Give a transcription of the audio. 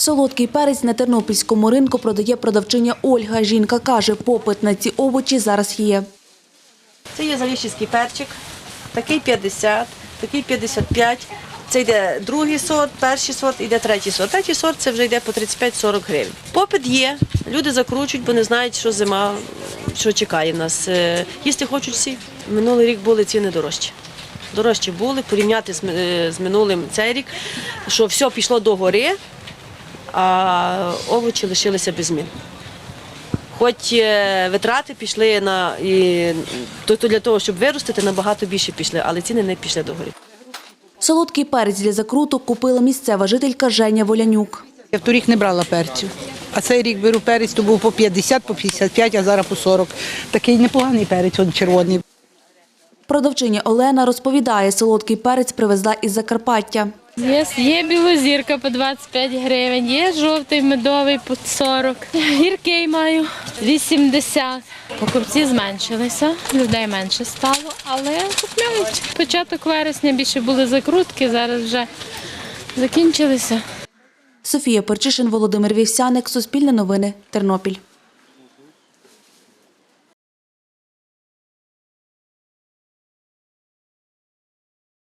Солодкий перець на тернопільському ринку продає продавчиня Ольга. Жінка каже, попит на ці овочі зараз є. Це є заліщицький перчик, такий 50, такий 55. Це йде другий сорт, перший сорт, йде третій сорт. Третій сорт це вже йде по 35-40 гривень. Попит є, люди закручують, бо не знають, що зима, що чекає нас. Е, Їсти хочуть всі. Минулий рік були ціни дорожчі. Дорожчі були, порівняти з, е, минулим цей рік, що все пішло до гори, а овочі лишилися без змін. Хоч е, витрати пішли на і, тобто для того, щоб виростити, набагато більше пішли, але ціни не пішли догори. Солодкий перець для закруток купила місцева жителька Женя Волянюк. Я в торік не брала перцю. А цей рік беру перець, то був по 50, по 55, а зараз по 40. Такий непоганий перець, он червоний. Продавчиня Олена розповідає, солодкий перець привезла із Закарпаття. Є, є білозірка по 25 гривень, є жовтий медовий по 40. Гіркий маю 80. Покупці зменшилися, людей менше стало, але купляють. Початок вересня більше були закрутки, зараз вже закінчилися. Софія Перчишин, Володимир Вівсяник, Суспільне новини, Тернопіль.